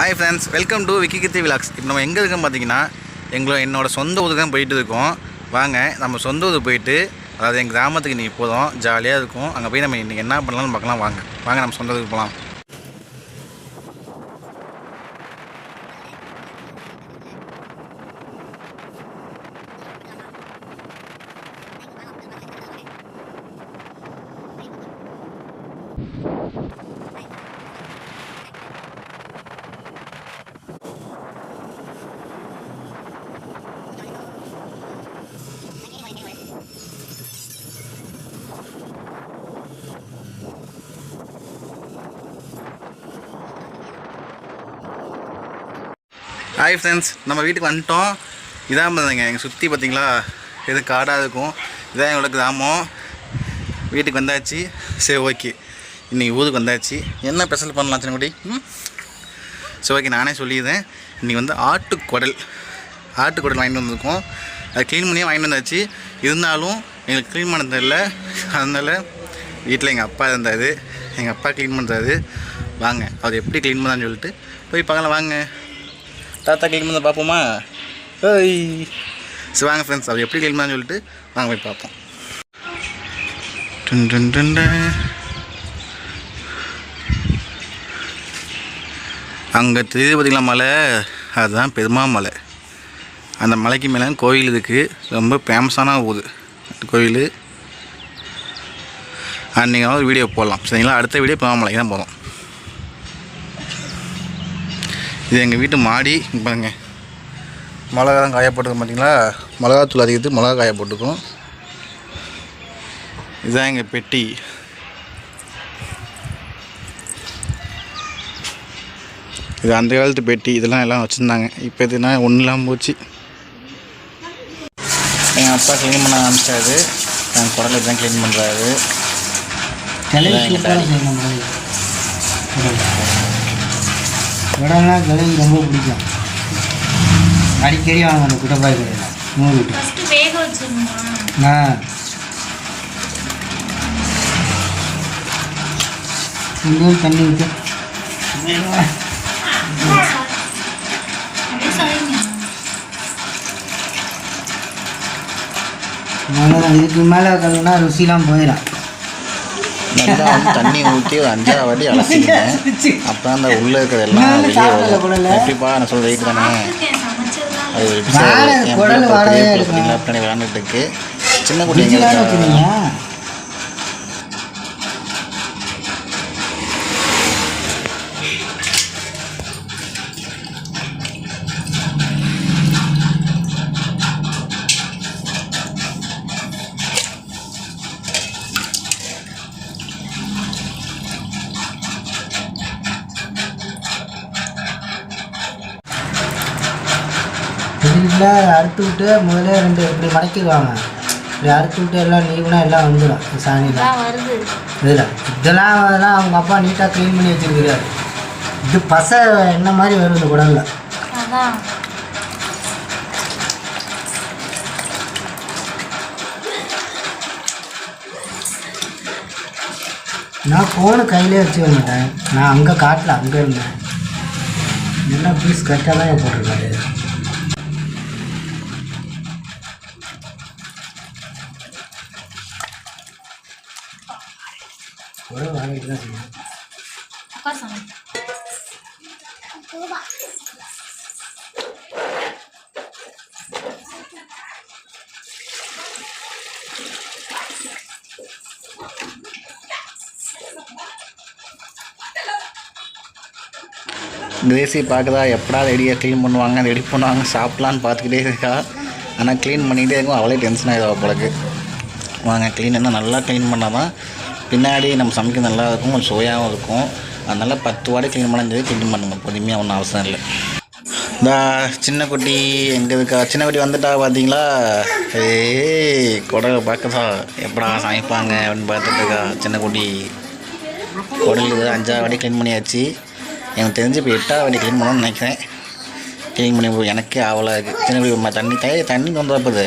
Hi friends welcome to Vicky Kitty vlogs இப்போ நம்ம எங்கே இருக்கோம் பார்த்தீங்கன்னா எங்களோட என்னோட சொந்த ஊருக்கு தான் போயிட்டு இருக்கோம். வாங்க நம்ம சொந்த ஊருக்கு போயிட்டு அதாவது எங்கள் கிராமத்துக்கு இன்றைக்கி போதும் ஜாலியாக இருக்கும். அங்கே போய் நம்ம இன்றைக்கி என்ன பண்ணலாம்னு பார்க்கலாம். வாங்க வாங்க நம்ம சொந்த ஊருக்கு போகலாம் ஹாய் ஃப்ரெண்ட்ஸ் நம்ம வீட்டுக்கு வந்துட்டோம். இதான் பண்ணுங்க எங்கள் சுற்றி பார்த்தீங்களா எது காடாக இருக்கும். இதான் எங்களோட கிராமம். வீட்டுக்கு வந்தாச்சு. சரி ஓகே. இன்றைக்கி ஊருக்கு வந்தாச்சு. என்ன ஸ்பெஷல் பண்ணலாம் சின்னக்குடி ம்? சரி ஓகே. நானே சொல்லிடுறேன். இன்றைக்கி வந்து ஆட்டுக்குடல். ஆட்டுக்குடல் வாங்கிட்டு வந்திருக்கோம். அது க்ளீன் பண்ணியே வாங்கிட்டு வந்தாச்சு. இருந்தாலும் எங்களுக்கு க்ளீன் பண்ண தெரியல. அதனால் வீட்டில் எங்கள் அப்பா இருந்தார். எங்கள் அப்பா க்ளீன் பண்ணுறாரு வாங்க அவர் எப்படி க்ளீன் பண்ணான்னு சொல்லிட்டு போய் பார்க்கலாம். வாங்க. தாத்தா க்ளீன் பண்ண பார்ப்போமா? ஏய். சரி வாங்க ஃப்ரெண்ட்ஸ் அவர் எப்படி க்ளீன் சொல்லிட்டு வாங்க போய் பார்ப்போம். டன் டன் டன். அங்கே தெரியுது பார்த்தீங்களா மலை. அதுதான் பெருமா மலை. அந்த மலைக்கு மேலே கோயில் இருக்குது ரொம்ப ஃபேமஸான ஊர். கோயில். அன்றைக்காவது ஒரு வீடியோ போடலாம். சரிங்களா? அடுத்த வீடியோ பெருமாமலைக்கு தான் போகிறோம் இது எங்கள் வீட்டு மாடி. பாருங்க. மிளகாலாம் காய போட்டுருக்கோம் பார்த்தீங்களா மிளகாத்தூள் அதிகத்து மிளகா காய போட்டுக்கும் இதுதான் எங்கள் பெட்டி. இது அந்த காலத்து பெட்டி. இதெல்லாம் எல்லாம் வச்சுருந்தாங்க. இப்போ இதுனா ஒன்றும் இல்லாமல் போச்சு. எங்கள் அப்பா க்ளீன் பண்ண ஆரம்பிச்சாரு. என் குடலை தான் க்ளீன் பண்ணுறாரு குடம்னா கிளவி ரொம்ப பிடிக்கும். அடிக்கடி வாங்க அந்த குட்டப்பாய் கடையில். நூறு வச்சிருமா ஆ. கொஞ்சம் தண்ணி விட்டு இதுக்கு மேலே கழுவுனா ருசிலாம் போயிடும் நல்லா வந்து தண்ணி ஊற்றி ஒரு அஞ்சாறு வாட்டி அலசிக்கிறேன் அப்போ அந்த உள்ளே இருக்கிறது எல்லாம் வெளியே வரும். எப்படிப்பா நான் சொல்ல ரைட் தானே? அது ஒரு பிள்ளை விளாண்டுட்டு இருக்கு. சின்ன குட்டி எங்க இதில் அறுத்து விட்டு முதல்ல ரெண்டு இப்படி மடக்கிடுவாங்க. இப்படி அறுத்து விட்டு எல்லாம் நீவுனா எல்லாம் வந்துடும் சாணியில். இதில். இதெல்லாம் அதெல்லாம் அவங்க அப்பா நீட்டாக க்ளீன் பண்ணி வச்சிருக்கிறாரு. இது பசை என்ன மாதிரி வரும் இந்த குடலில் நான் ஃபோனு கையிலே வச்சுக்க மாட்டேன் நான் அங்கே காட்டல அங்கே இருந்தேன். என்ன பீஸ் கட்டாக தான் போட்டிருக்காரு. ஒரு வாங்கிட்டு தான் செய்யணும். அப்பா சமைச்சு தேசி பார்க்குதா? எப்படா ரெடியாக க்ளீன் பண்ணுவாங்க? ரெடி பண்ணுவாங்க? சாப்பிட்லான்னு பார்த்துக்கிட்டே இருக்கா. ஆனால் க்ளீன் பண்ணிகிட்டே இருக்கும். அவளே டென்ஷன் ஆகிடுவா போலக்கு. வாங்க க்ளீன் என்ன நல்லா க்ளீன் பண்ணால் தான் பின்னாடி நம்ம சமைக்க நல்லா இருக்கும் கொஞ்சம் சுவையாகவும் இருக்கும். அதனால் பத்து வாடி க்ளீன் பண்ணது க்ளீன் பண்ணுங்கள் பொறுமையாக ஒன்றும் அவசரம் இல்லை. இந்த சின்ன குட்டி எங்கே இருக்கா? சின்ன குட்டி வந்துட்டா பார்த்தீங்களா? ஏய் குடலை பார்க்கதா எப்படா சமைப்பாங்க அப்படின்னு பார்த்துட்டு இருக்கா சின்ன குட்டி. குடல் அஞ்சாவது வாடி க்ளீன் பண்ணியாச்சு. எனக்கு தெரிஞ்சு இப்போ எட்டாவது வாடி க்ளீன் பண்ணணும்னு நினைக்கிறேன். க்ளீன் பண்ணி எனக்கே ஆவலாக இருக்குது சின்ன குட்டி தண்ணி தண்ணி கொண்டு